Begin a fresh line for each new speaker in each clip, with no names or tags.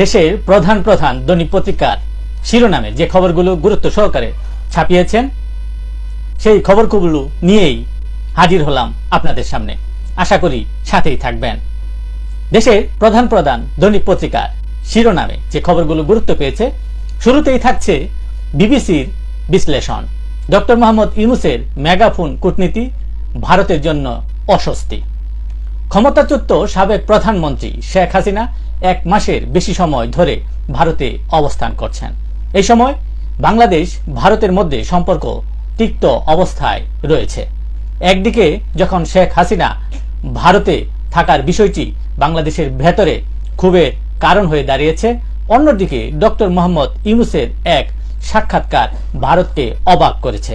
দেশের প্রধান প্রধান দৈনিক পত্রিকার শিরোনামে যে খবরগুলো গুরুত্ব সহকারে ছাপিয়েছেন, সেই খবরগুলো নিয়েই হাজির হলাম আপনাদের সামনে। আশা করি সাথেই থাকবেন। দেশের প্রধান প্রধান দৈনিক পত্রিকার শিরোনামে যে খবরগুলো গুরুত্ব পেয়েছে, শুরুতেই থাকছে বিবিসির বিশ্লেষণ। ডক্টর মোহাম্মদ ইউনুসের মেগাফোন কূটনীতি ভারতের জন্য অস্বস্তি। ক্ষমতাচ্যুত সাবেক প্রধানমন্ত্রী শেখ হাসিনা এক মাসের বেশি সময় ধরে ভারতে অবস্থান করছেন। এই সময় বাংলাদেশ ভারতের মধ্যে সম্পর্ক তিক্ত অবস্থায় রয়েছে। একদিকে যখন শেখ হাসিনা ভারতে থাকার বিষয়টি বাংলাদেশের ভেতরে ক্ষোভের কারণ হয়ে দাঁড়িয়েছে, অন্যদিকে ডক্টর মোহাম্মদ ইউনুসের এক সাক্ষাৎকার ভারতকে অবাক করেছে।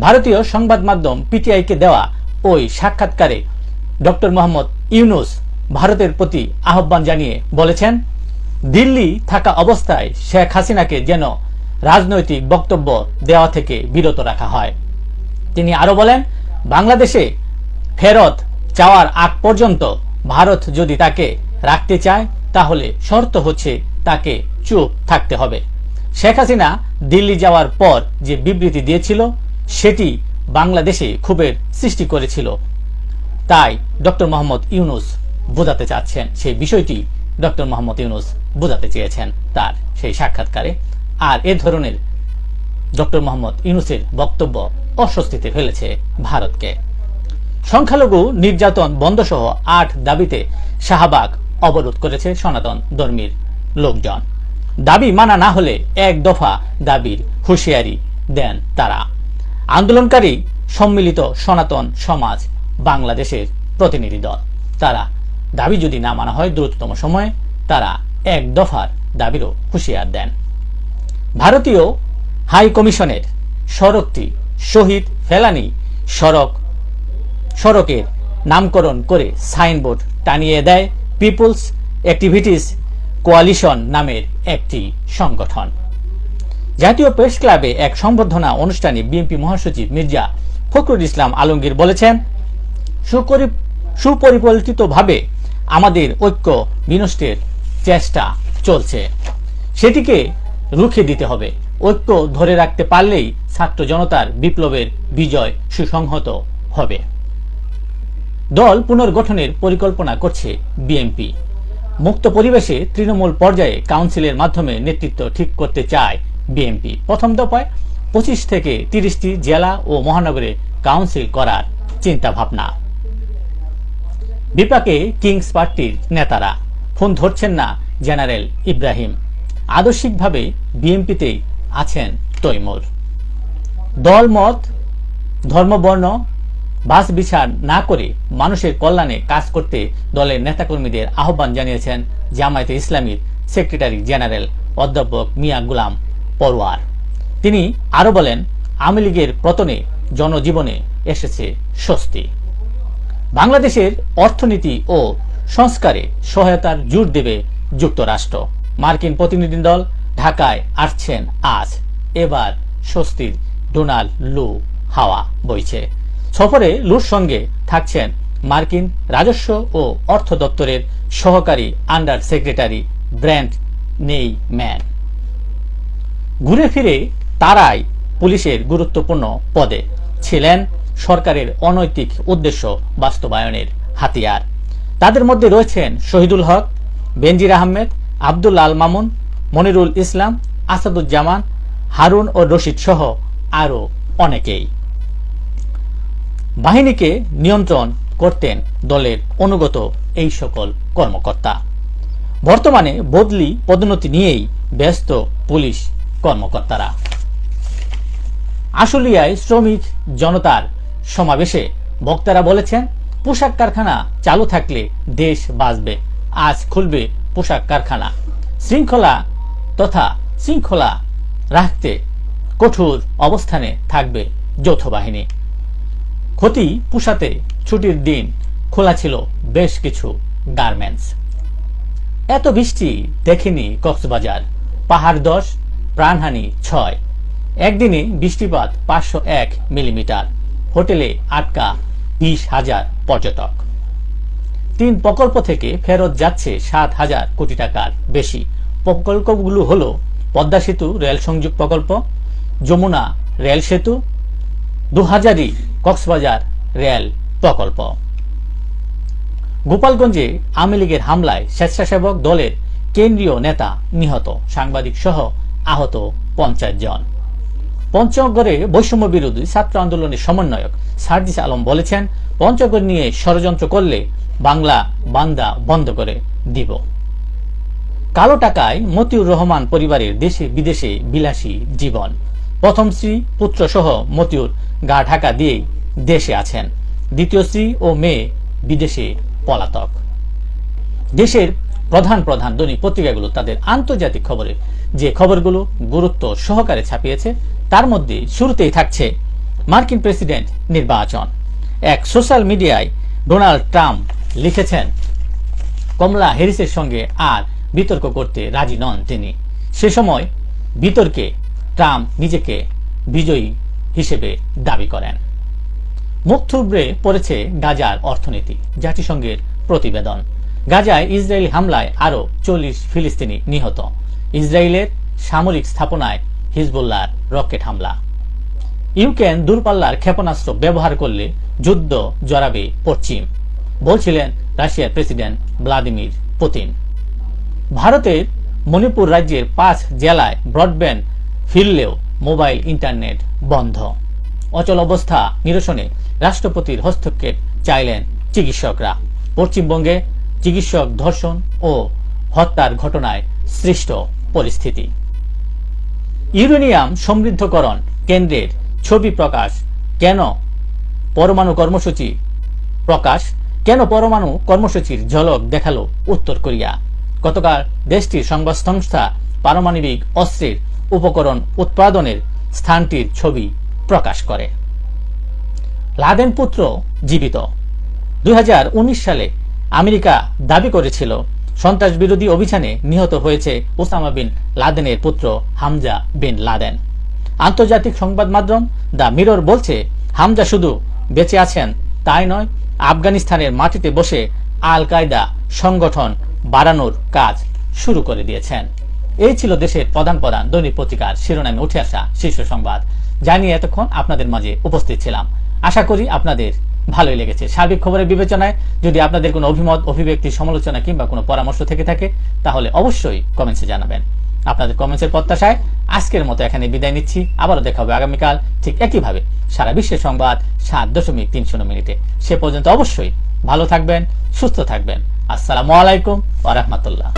ভারতীয় সংবাদ মাধ্যম পিটিআইকে দেওয়া ওই সাক্ষাৎকারে ডক্টর মোহাম্মদ ইউনুস ভারতের প্রতি আহ্বান জানিয়ে বলেছেন, দিল্লি থাকা অবস্থায় শেখ হাসিনাকে যেন রাজনৈতিক বক্তব্য দেওয়া থেকে বিরত রাখা হয়। তিনি আরও বলেন, বাংলাদেশে ফেরত চাওয়ার আগ পর্যন্ত ভারত যদি তাকে রাখতে চায়, তাহলে শর্ত হচ্ছে তাকে চুপ থাকতে হবে। শেখ হাসিনা দিল্লি যাওয়ার পর যে বিবৃতি দিয়েছিল, সেটি বাংলাদেশে ক্ষোভের সৃষ্টি করেছিল। তাই ডক্টর মোহাম্মদ ইউনুস বোঝাতে চাচ্ছেন সেই বিষয়টি ডক্টর মোহাম্মদ ইউনুস বোঝাতে চেয়েছেন তার সেই সাক্ষাৎকারে। আর এ ধরনের ডক্টর মোহাম্মদ ইউনুসের বক্তব্য অস্বস্তিতে ফেলেছে ভারতকে। সংখ্যালঘু নির্যাতন বন্ধসহ আট দাবিতে শাহবাগ অবরোধ করেছে সনাতন ধর্মীর লোকজন। দাবি মানা না হলে এক দফা দাবির হুঁশিয়ারি দেন তারা। আন্দোলনকারী সম্মিলিত সনাতন সমাজ বাংলাদেশের প্রতিনিধি দল। তারা দাবি যদি না মানা হয় দ্রুততম সময়ে, তারা এক দফার দাবিরও হুঁশিয়ার দেন। ভারতীয় হাই কমিশনের সড়কটি শহীদ ফেলানি সড়ক, সড়কের নামকরণ করে সাইনবোর্ড টানিয়ে দেয় পিপলস অ্যাক্টিভিটিস কোয়ালিশন নামের একটি সংগঠন। জাতীয় প্রেস ক্লাবে এক সম্বর্ধনা অনুষ্ঠানে বিএনপি মহাসচিব মির্জা ফখরুল ইসলাম আলমগীর বলেছেন সুপরি- সুপরিকল্পিতভাবে আমাদের ঐক্য বিনষ্টের চেষ্টা চলছে। সেটিকে রুখে দিতে হবে। ঐক্য ধরে রাখতে পারলেই ছাত্র জনতার বিপ্লবের বিজয় সুসংহত হবে। দল পুনর্গঠনের পরিকল্পনা করছে বিএনপি। মুক্ত পরিবেশে তৃণমূল পর্যায়ে কাউন্সিলের মাধ্যমে নেতৃত্ব ঠিক করতে চায় বিএনপি। প্রথম দফায় পঁচিশ থেকে তিরিশটি জেলা ও মহানগরে কাউন্সিল করার চিন্তা ভাবনা বিপাকে কিংস পার্টির নেতারা। ফোন ধরছেন না জেনারেল ইব্রাহিম। আদর্শিকভাবে বিএনপিতেই আছেন তৈমুর। দলমত ধর্মবর্ণ বাস, বিচার না করে মানুষের কল্যাণে কাজ করতে দলের নেতাকর্মীদের আহ্বান জানিয়েছেন জামায়াতে ইসলামীর সেক্রেটারি জেনারেল অধ্যাপক মিয়া গুলাম পরওয়ার তিনি আরও বলেন, আওয়ামী লীগের পতনে জনজীবনে এসেছে স্বস্তি। বাংলাদেশের অর্থনীতি ও সংস্কারে সহায়তার জোর দেবে যুক্তরাষ্ট্র। মার্কিন প্রতিনিধি দল ঢাকায় আসছেন আজ। এবার স্বস্তির ডোনাল্ড লু হাওয়া বইছে। সফরে লুর সঙ্গে থাকছেন মার্কিন রাজস্ব ও অর্থ দপ্তরের সহকারী আন্ডার সেক্রেটারি ব্র্যান্ড নেই ম্যান ঘুরে ফিরে তারাই পুলিশের গুরুত্বপূর্ণ পদে ছিলেন সরকারের অনৈতিক উদ্দেশ্য বাস্তবায়নের হাতিয়ার। তাদের মধ্যে রয়েছেন শহীদুল হক, বেনজির আহমেদ, আব্দুল আল মামুন, মনিরুল ইসলাম, আসাদুজ্জামান, হারুন ও রশিদ সহ আরও অনেকেই। বাহিনীকে নিয়ন্ত্রণ করতেন দলের অনুগত এই সকল কর্মকর্তা। বর্তমানে বদলি পদোন্নতি নিয়েই ব্যস্ত পুলিশ কর্মকর্তারা। আশুলিয়ায় শ্রমিক জনতার সমাবেশে বক্তারা বলেছেন, পোশাক কারখানা চালু থাকলে দেশ বাঁচবে, আজ খুলবে পোশাক কারখানা। শৃঙ্খলা তথা শৃঙ্খলা রাখতে কঠোর অবস্থানে থাকবে যৌথ বাহিনী। ক্ষতি পুষাতে ছুটির দিন খোলা ছিল বেশ কিছু গার্মেন্টস। এত বৃষ্টি দেখেনি কক্সবাজার। পাহাড় দশ, প্রাণহানি ছয়। একদিনে বৃষ্টিপাত পাঁচশো এক মিলিমিটার। হোটেলে আটকা বিশ হাজার পর্যটক। তিন প্রকল্প থেকে ফেরত যাচ্ছে সাত হাজার কোটি টাকার বেশি। প্রকল্পগুলো হলো পদ্মা সেতু রেল সংযোগ প্রকল্প, যমুনা রেল সেতু, দুহাজারি কক্সবাজার রেল প্রকল্প। গোপালগঞ্জে আওয়ামী লীগের হামলায় স্বেচ্ছাসেবক দলের কেন্দ্রীয় নেতা নিহত সাংবাদিক সহ আহত পঞ্চাশ জন। পঞ্চগড়ে বৈষম্য বিরোধী ছাত্র আন্দোলনের সমন্বয়ক সার্জিস আলম বলেছেন, পঞ্চগড় নিয়ে ষড়যন্ত্র করলে বাংলা বান্দা বন্ধ করে দিব। কালো টাকায় মতিউর রহমান পরিবারের দেশে বিদেশে বিলাসী জীবন। প্রথম স্ত্রী পুত্র সহ মতিউর গা ঢাকা দিয়ে দেশে আছেন। দ্বিতীয় স্ত্রী ও মেয়ে বিদেশে পলাতক। দেশের প্রধান প্রধান দৈনিক পত্রিকাগুলো তাদের আন্তর্জাতিক খবরে যে খবরগুলো গুরুত্ব সহকারে ছাপিয়েছে, তার মধ্যে শুরুতেই থাকছে মার্কিন প্রেসিডেন্ট নির্বাচন। এক সোশ্যাল মিডিয়ায় ডোনাল্ড ট্রাম্প লিখেছেন, কমলা হ্যারিসের সঙ্গে আর বিতর্ক করতে রাজি নন তিনি। সে সময় বিতর্কে ট্রাম্প নিজেকে বিজয়ী হিসেবে দাবি করেন। মুখ থুবড়ে পড়েছে গাজার অর্থনীতি, জাতিসংঘের প্রতিবেদন। গাজায় ইসরায়েলি হামলায় আরও চল্লিশ ফিলিস্তিনি নিহত। ইসরায়েলের সামরিক স্থাপনায় হিজবুল্লাহর রকেট হামলা। ইউক্রেন দূরপাল্লার ক্ষেপণাস্ত্র ব্যবহার করলে যুদ্ধ জড়াবে পশ্চিম, বলছিলেন রাশিয়ার প্রেসিডেন্ট ভ্লাদিমির পুতিন। ভারতের মণিপুর রাজ্যের পাঁচ জেলায় ব্রডব্যান্ড ফিরলেও মোবাইল ইন্টারনেট বন্ধ। অচল অবস্থা নিরসনে রাষ্ট্রপতির হস্তক্ষেপ চাইলেন চিকিৎসকরা। পশ্চিমবঙ্গে চিকিৎসক ধর্ষণ ও হত্যার ঘটনায় সৃষ্ট পরিস্থিতি। ইউরেনিয়াম সমৃদ্ধকরণ কেন্দ্রের ছবি প্রকাশ। কেন পরমাণু কর্মসূচি প্রকাশ? কেন পরমাণু কর্মসূচির ঝলক দেখাল উত্তর কোরিয়া? গতকাল দেশটির সংবাদ সংস্থা পারমাণবিক অস্ত্রের উপকরণ উৎপাদনের স্থানটির ছবি প্রকাশ করে। লাদেন পুত্র জীবিত। দুই হাজার উনিশ সালে আমেরিকা দাবি করেছিল সন্ত্রাস বিরোধী অভিযানে নিহত হয়েছে ওসামা বিন লাদেনের পুত্র হামজা বিন লাদেন। আন্তর্জাতিক সংবাদ মাধ্যম দ্য মিরর বলছে, হামজা শুধু বেঁচে আছেন, তাই নয়, আফগানিস্তানের মাটিতে বসে আল কায়দা সংগঠন বাড়ানোর কাজ শুরু করে দিয়েছেন। এই ছিল দেশের প্রধান প্রধান দৈনিক পত্রিকার শিরোনামে উঠে আসা শীর্ষ সংবাদ। জানিয়ে এতক্ষণ আপনাদের মাঝে উপস্থিত ছিলাম। আশা করি আপনাদের ভালোই লেগেছে। সার্বিক খবরের বিবেচনায় যদি আপনাদের কোনো অভিমত, অভিব্যক্তি, সমালোচনা কিংবা কোনো পরামর্শ থেকে থাকে, তাহলে অবশ্যই কমেন্টসে জানাবেন। আপনাদের কমেন্টসের প্রত্যাশায় আজকের মতো এখানে বিদায় নিচ্ছি। আবারও দেখা হবে আগামীকাল ঠিক একইভাবে সারা বিশ্বের সংবাদ সাত দশমিক তিন শূন্য মিনিটে। সে পর্যন্ত অবশ্যই ভালো থাকবেন, সুস্থ থাকবেন। আসসালামু আলাইকুম ওয়া রাহমাতুল্লাহ।